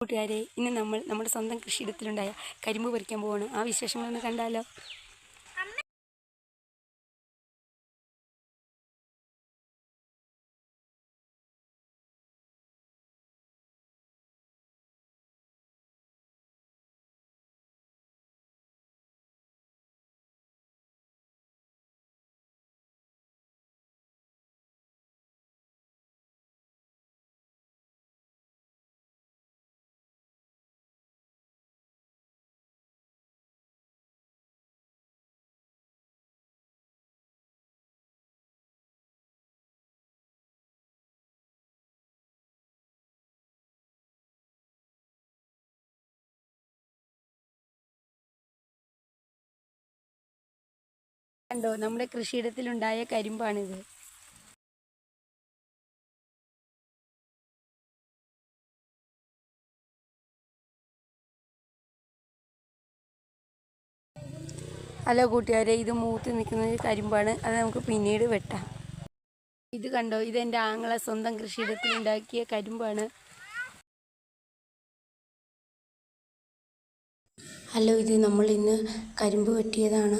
കൂട്ടുകാരെ ഇന്ന് നമ്മൾ നമ്മുടെ സ്വന്തം കൃഷിയിടത്തിലുണ്ടായ കരിമ്പ് പറിക്കാൻ പോവാണ്. ആ വിശേഷങ്ങളൊന്ന് കണ്ടാലോ? കണ്ടോ നമ്മുടെ കൃഷിയിടത്തിലുണ്ടായ കരിമ്പാണിത്. ഹലോ കൂട്ടുകാരെ ഇത് മൂത്ത് നിൽക്കുന്നത് കരിമ്പാണ് അത് നമുക്ക് പിന്നീട് വെട്ടാം. ഇത് കണ്ടോ ഇത് എന്റെ ആങ്ങളെ സ്വന്തം കൃഷിയിടത്തിലുണ്ടാക്കിയ കരിമ്പാണ്. ഹലോ ഇത് നമ്മൾ ഇന്ന് കരിമ്പ് വെട്ടിയതാണ്.